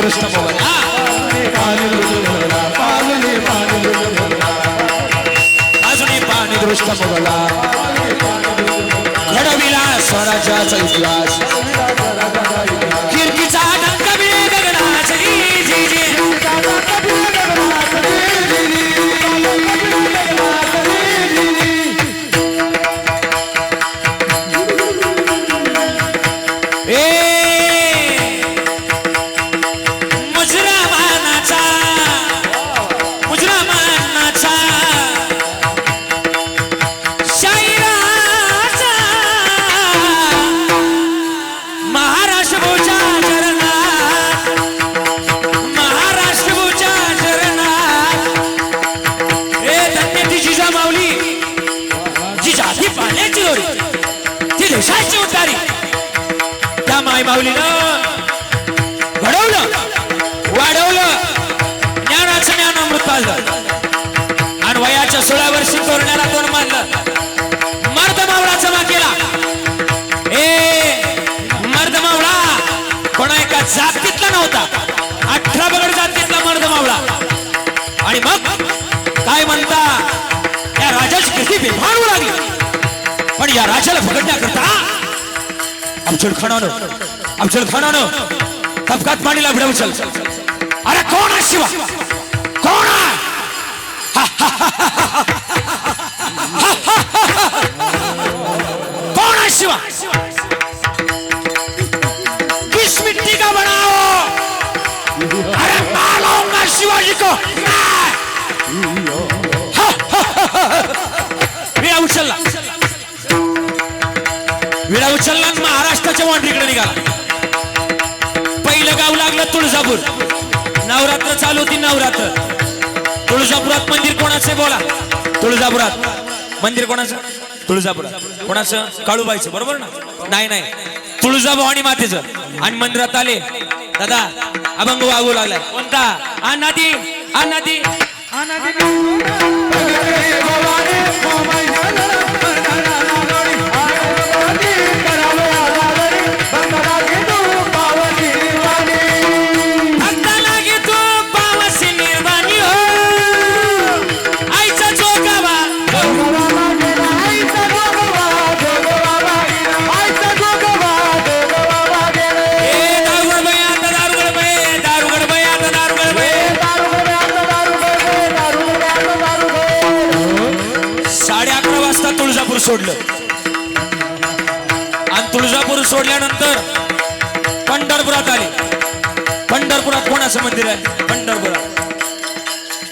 दृष्ट मोगला अजूनही पाणी दृष्ट मोगला घडविला स्वराज्याचा इतिहास. कीर्तीचा डंग मिळे गगनाच. जी जी. लागली पण या राजाला पकडण्याकरता अफजल खानानं अफजल खानानं तबकात मांडीला भिडवू चल. अरे कोण आहे शिवा? कोण आहे शिवा? उचलला. विडा उचलला महाराष्ट्राच्या वांडरीकडे निघाला. पहिलं गाव लागलं तुळजापूर. नवरात्र चालू होती नवरात्र. तुळजापुरात मंदिर कोणाचं बोला? तुळजापुरात. मंदिर कोणाचं? तुळजापुरात. कोणाचं? काळूबाईचं. बरोबर ना? नाही नाही. तुळजाभवानी मातेचं. आणि मंदिरात आले. दादा अभंग वागू लागलाय. कोणता? हा नदी আনা দিন सोडलं. आणि तुळजापूर सोडल्यानंतर पंढरपुरात आले. पंढरपुरात कोणाचं मंदिर आहे? पंढरपुरात.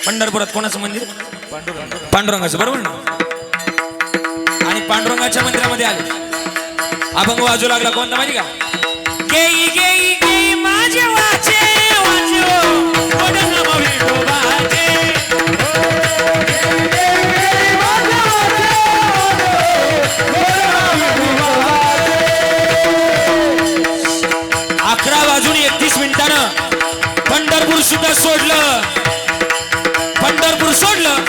पंढरपुरात कोणाचं मंदिर? पांडुरंगाचं बरोबर ना? आणि पांडुरंगाच्या मंदिरामध्ये आले. अभंग वाजू लागला कोणता माहिती का? गेई गेई अजून एकतीस मिनिटानं पंढरपूर सुद्धा सोडलं. पंढरपूर सोडलं.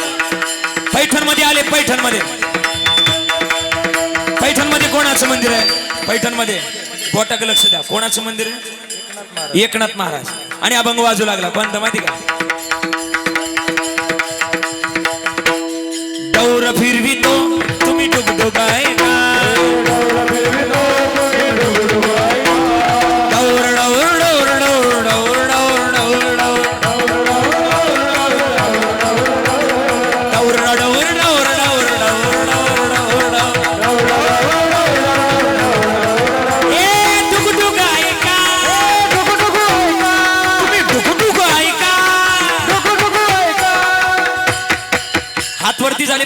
पैठणमध्ये आले पैठणमध्ये पैठणमध्ये कोणाचं मंदिर आहे? पैठणमध्ये बोटाक लक्ष द्या. कोणाचं मंदिर आहे? एकनाथ महाराज. आणि अभंग वाजू लागला. बंद माहिती का?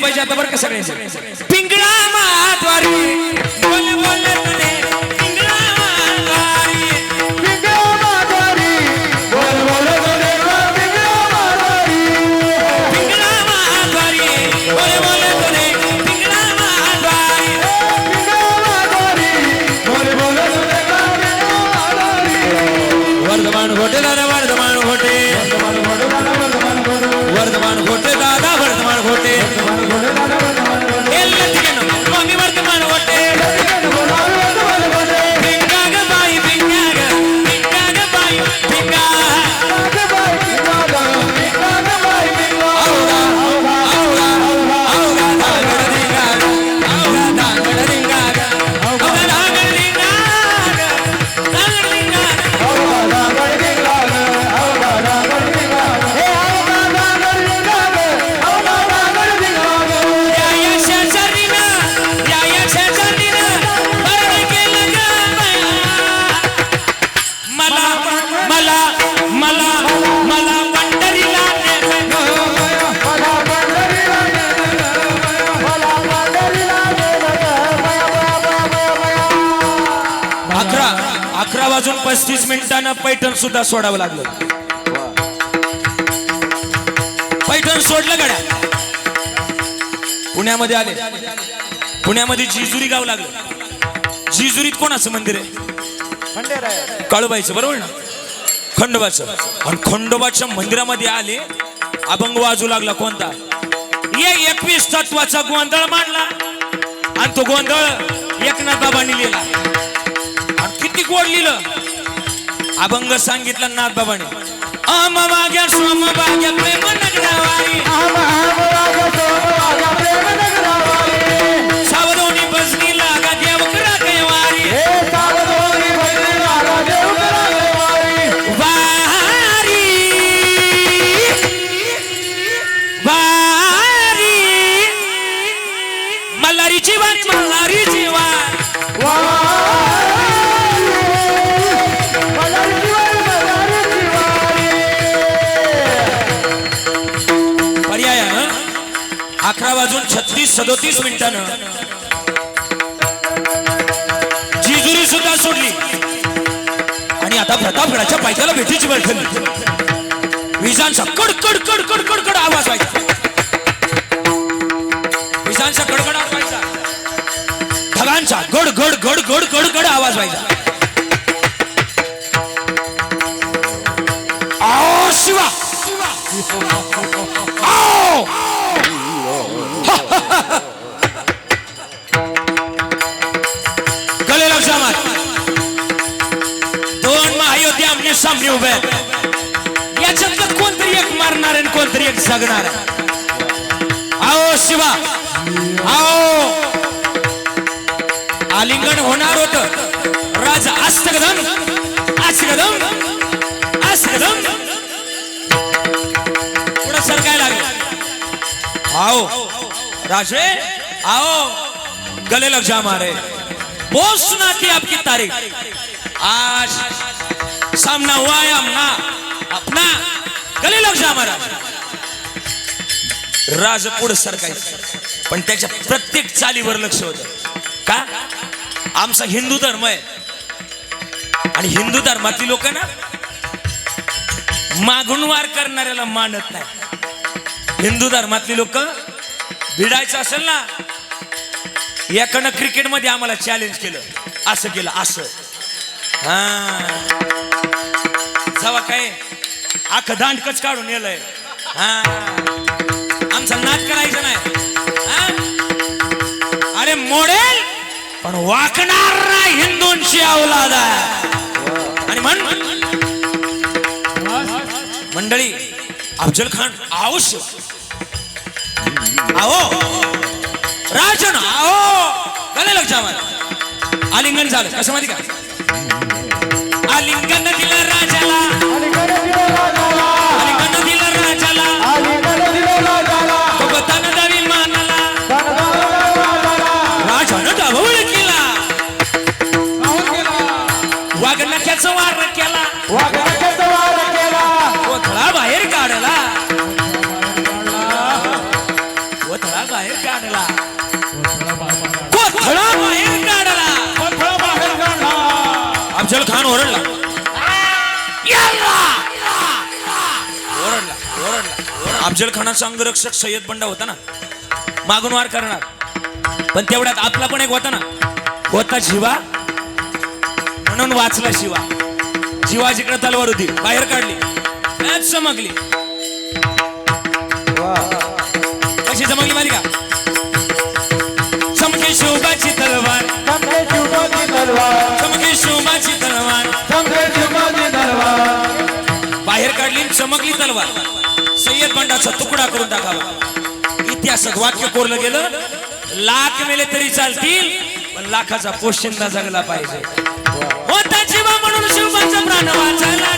पाहिजे आता बरं का सगळे पिंगळा महाद्वारी पस्तीस मिनिटानं पैठण सुद्धा सोडावं लागलं. पैठण सोडलं गड्या. पुण्यामध्ये आले. पुण्यामध्ये जिजुरी गाव लागलं. जिजुरीत कोणाचं मंदिर आहे? काळूबाईचं बरोबर ना? खंडोबाचं. आणि खंडोबाच्या मंदिरामध्ये आले. अभंग वाजू लागला कोणता? ये एकवीस तत्वाचा गोंधळ मांडला. आणि तो गोंधळ एकनाथ बाबांनी लिहिला. आणि किती गोड लिहिलं. अभंग सांगितला नाथ बाबाने आम वाग्या सोम वाग्या प्रेम नगरावारी. सावधोनी बसनी लागा देव करा वारी. वारी. मल्हारीची वारी मल्हारीची वारी वा सदोतीस मिनिटानं. जिजुरी सुद्धा सोडली. आणि आता प्रतापगडाच्या पायथ्याला भेटीची वेळ ठरली. विजांचा कड कड कड कड आवाज व्हायचा. विजांचा कडकडाट व्हायचा. ढगांचा गड गड गड गड गड गड आवाज व्हायचा. आओ शिवा. महायोधी उभे. आहेत याच्यातलं कोणतरी एक मारणार आणि कोणतरी एक जगणार आहे. आओ शिवा. आओ. आलिंगन होणार होत. राजा अस्तगदम अस्तगदम अस्तगदम पुढे सरकाय लागले. आओ. राजे आओ. गले लग जा मारे. बहुत सुना की आपकी तारीख. आज सामना हुआ है हमना अपना गले लग जा महाराज राज पुढे सरकायचं पण त्याच्या प्रत्येक चालीवर लक्ष होत. का? आमचा हिंदू धर्म आहे. आणि हिंदू धर्मातली लोक ना मागून वार करणाऱ्याला मानत नाही. हिंदू धर्मातली लोक भिडायचं असेल ना याकडनं क्रिकेटमध्ये आम्हाला चॅलेंज केलं. असं केलं असं. हा. जावा काय? आख दांडकच काढून नेलंय. हा? आमचा नाच करायचा नाही. अरे मोडेल पण वाकणार नाही हिंदूंची अवलाद आहे. आणि म्हण मंडळी अफजल खान आओ शिव. आओ. राजन आओ. गले लक्षामध्ये आलिंगन झालं. कसं माहिती का? आलिंगन अफजल खान ओरडला. याल्ला! ओरडला ओरडला अफजल खानाचा अंगरक्षक सय्यद बंडा होता ना. मागून वार करणार. पण तेवढ्यात आपला पण एक होता ना. होता शिवा म्हणून वाचला शिवा शिवाजीकडे तलवार होती बाहेर काढली. चमकली. कशी चमकली माहिती का चमके शिवबाची तलवार. चमके शिवबाची टाकावा सय्यद बंडाचा तुकडा करून टाकावा इतिहासात वाक्य कोरलं गेलं लाख मेले तरी चालतील पण लाखाचा पोशिंदा जगला पाहिजे. होता जीवा म्हणून शिवबाचा प्राण वाचायला